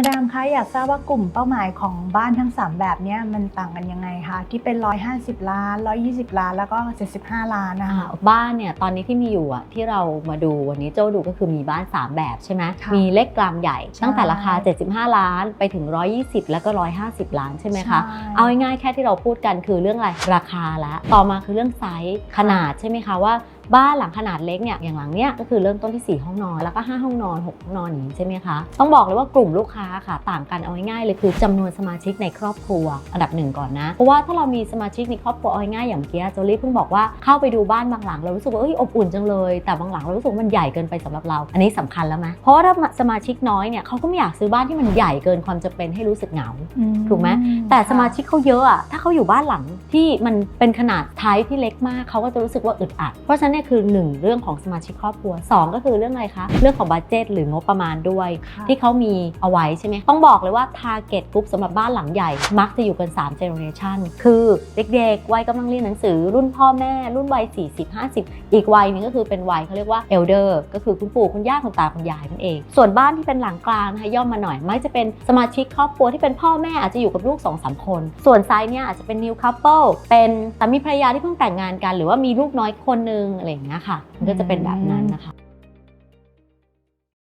มาดามคะอยากทราบว่ากลุ่มเป้าหมายของบ้านทั้ง 3 แบบเนี้ยมันต่างกันยังไงคะที่เป็น 150 ล้าน 120 ล้าน แล้วก็ 75 ล้านนะคะอ่าบ้านเนี่ยตอนนี้ที่มีอยู่อะที่เรามาดูวันนี้โจ้ดูก็คือมีบ้าน 3 แบบใช่ไหมค่ะมีเล็กกลางใหญ่ใช่ตั้งแต่ราคา 75 ล้านไปถึง 120 แล้วก็ 150 ล้านใช่ไหมคะใช่เอาง่ายๆแค่ที่เราพูดกันคือเรื่องอะไรราคาละต่อมาคือเรื่องไซส์ขนาดใช่ไหมคะว่า บ้านหลังขนาดเล็กเนี่ยอย่างหลังเนี้ยก็คือเริ่มต้นที่ 4 ห้องนอน แล้วก็ 5 ห้องนอน 6 ห้องนอนอย่างนี้ใช่ไหมคะ ต้องบอกเลยว่ากลุ่มลูกค้าค่ะ ต่างกันเอาง่ายๆเลยคือจำนวนสมาชิกในครอบครัว อันดับหนึ่งก่อนนะ เพราะว่าถ้าเรามีสมาชิกในครอบครัวเอาง่ายๆอย่างเมื่อกี้โจลี่เพิ่งบอกว่าเข้าไปดูบ้านบางหลังเรารู้สึกว่าเอ้ยอบอุ่นจังเลย แต่บางหลังเรารู้สึกว่ามันใหญ่เกินไปสำหรับเรา อันนี้สำคัญแล้วไหมเพราะว่าถ้าสมาชิกน้อยเนี่ยเขาก็ไม่อยากซื้อบ้านที่มันใหญ่เกินความจำเป็นให้รู้สึกเหงาอืถูกไหมแต่สมาชิกเขาเยอะอะถ้าเขาอยู่บ้านหลังที่มันเป็นขนาดไทป์ที่เล็กมากเขาก็จะรู้สึกว่าอึดอัดเพราะฉะนั้นเนี่ยคือหนึ่งเรื่องของสมาชิกครอบครัวสองก็คือเรื่องอะไรคะ เรื่องของบัตเจตหรืองบประมาณด้วยค่ะที่เขามีเอาไว้ใช่ไหมต้องบอกเลยว่า target group สำหรับบ้านหลังใหญ่ มักจะอยู่กัน3 generation คือเด็กๆวัยกำลังเรียนหนังสือ รุ่นพ่อแม่ รุ่นวัย 40 50 อีกวัยหนึงก็คือเป็นวัยเขาเรียกว่า elder ก็คือคุณปู่คุณย่าคุณตาคุณยายนั่นเอง ส่วนบ้านที่เป็นหลังกลางนะคะย่อมมาหน่อยมักจะเป็นสมาชิกครอบครัวที่เป็นพ่อแม่อาจจะอยู่กับลูก2อสคน ส่วนไซส์เนี่ยอาจจะเป็น new couple เป็นสามีภรรยาที่เพิ่งแต่งงานกัน หรือว่ามีลูกน้อยคนนึงอะไรอย่างเงี้ยค่ะ มันก็จะเป็นแบบนั้นนะคะ